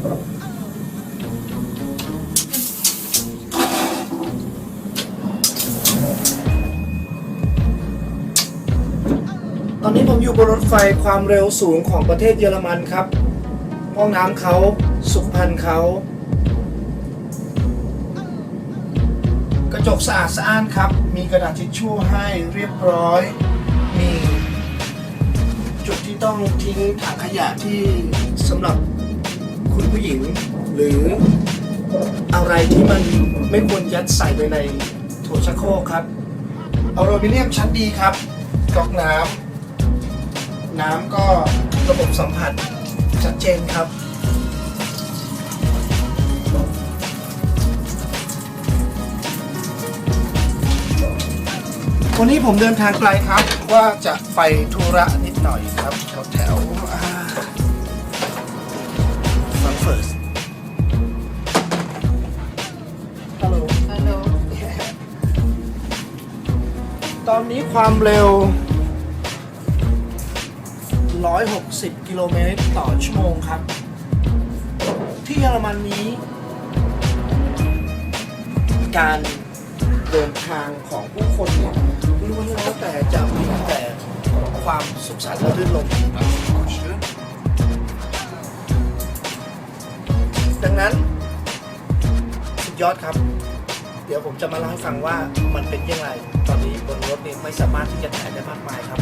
ตอนนี้ผมอยู่บนรถไฟความเร็วสูงของประเทศเยอรมันครับ ห้องน้ำเขาสุขภัณฑ์เขากระจกสะอาดสะอ้านครับ มีกระดาษทิชชู่ให้เรียบร้อย มีจุดที่ต้องทิ้งถังขยะที่สำหรับ ผู้หญิง หรืออะไรที่มันไม่ควรยัดใส่ไปในโถชักโครกครับอลูมิเนียมชั้นดีครับก๊อกน้ำน้ำก็ระบบสัมผัสชัดเจนครับวันนี้ผมเดินทางไกลครับ ว่าจะไปธุระนิดหน่อยครับแถวแถว ฟังเฟิร์สฮัลโหลฮัลโหลตอนนี้ความเร็ว 160 กิโลเมตรต่อชั่วโมงครับ ที่เยอรมันนี้ การเดินทางของผู้คนเนี่ยล้วนแล้วแต่จะมีแต่ความสุขสันต์และรื่นรม ดังนั้นสุดยอดครับ เดี๋ยวผมจะมาเล่าให้ฟังว่ามันเป็นยังไง ตอนนี้บนรถนี่ไม่สามารถที่จะถ่ายได้มากมายครับ